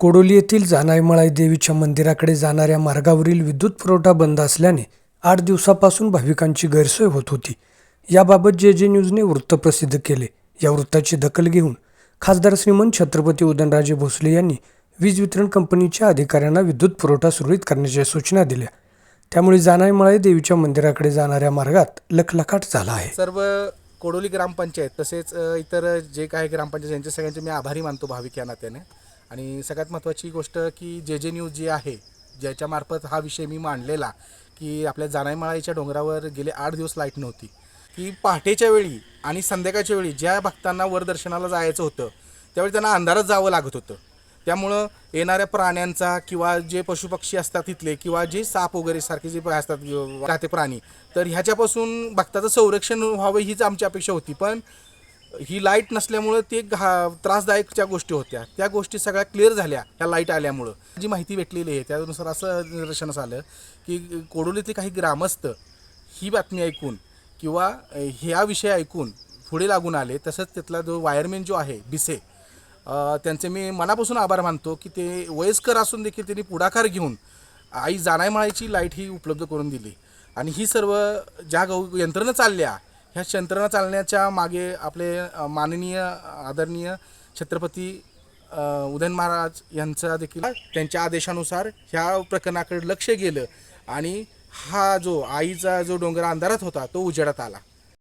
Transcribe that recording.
कोडोली येथील जानाईमळाई देवीच्या मंदिराकडे जाणाऱ्या मार्गावरील विद्युत पुरवठा बंद असल्याने आठ दिवसापासून भाविकांची गैरसोय होत होती. याबाबत जे जे न्यूजने वृत्त प्रसिद्ध केले या वृत्ताची दखल घेऊन खासदार श्रीमंत छत्रपती उदयनराजे भोसले यांनी वीज वितरण कंपनीच्या अधिकाऱ्यांना विद्युत पुरवठा सुरळीत करण्याच्या सूचना दिल्या. त्यामुळे जानाईमळाई देवीच्या मंदिराकडे जाणाऱ्या मार्गात लखलखाट झाला आहे. सर्व कोडोली ग्रामपंचायत तसेच इतर जे काही ग्रामपंचायत यांच्या सगळ्यांचे मी आभारी मानतो भाविक या नात्याने. आणि सगळ्यात महत्त्वाची गोष्ट की जे जे न्यूज जी आहे ज्याच्यामार्फत हा विषय मी मांडलेला की आपल्या जानाईमाळाईच्या डोंगरावर गेले आठ दिवस लाइट नव्हती. की पहाटेच्या वेळी आणि संध्याकाळच्या वेळी ज्या भक्तांना वरदर्शनाला जायचं होतं त्यावेळी त्यांना अंधारात जावं लागत होतं. त्यामुळं येणाऱ्या प्राण्यांचा किंवा जे पशुपक्षी असतात तिथले किंवा जे साप वगैरे सारखे जे असतात राहते प्राणी तर ह्याच्यापासून भक्ताचं संरक्षण व्हावं हीच आमची अपेक्षा होती. पण ही लाइट नसल्यामुळं ते घा त्रासदायक ज्या गोष्टी होत्या. त्या गोष्टी सगळ्या क्लिअर झाल्या ह्या लाइट आल्यामुळं. जी माहिती भेटलेली आहे त्यानुसार असं निदर्शनास आलं की कोडोलीतले काही ग्रामस्थ ही बातमी ऐकून किंवा ह्या विषय ऐकून पुढे लागून आले तसंच तिथला जो वायरमॅन जो आहे बिसे त्यांचे मी मनापासून आभार मानतो की ते वयस्कर असून देखील त्यांनी पुढाकार घेऊन आई जाणायमाळ्याची लाइट ही उपलब्ध करून दिली. आणि ही सर्व ज्या गौ यंत्रणा चालल्या ह्या यंत्रणा चालण्याच्या मागे आपले माननीय आदरणीय छत्रपती उदयन महाराज यांचा देखील त्यांच्या आदेशानुसार ह्या प्रकरणाकडे लक्ष गेलं आणि हा जो आईचा जो डोंगर अंधारात होता तो उजेडात आला.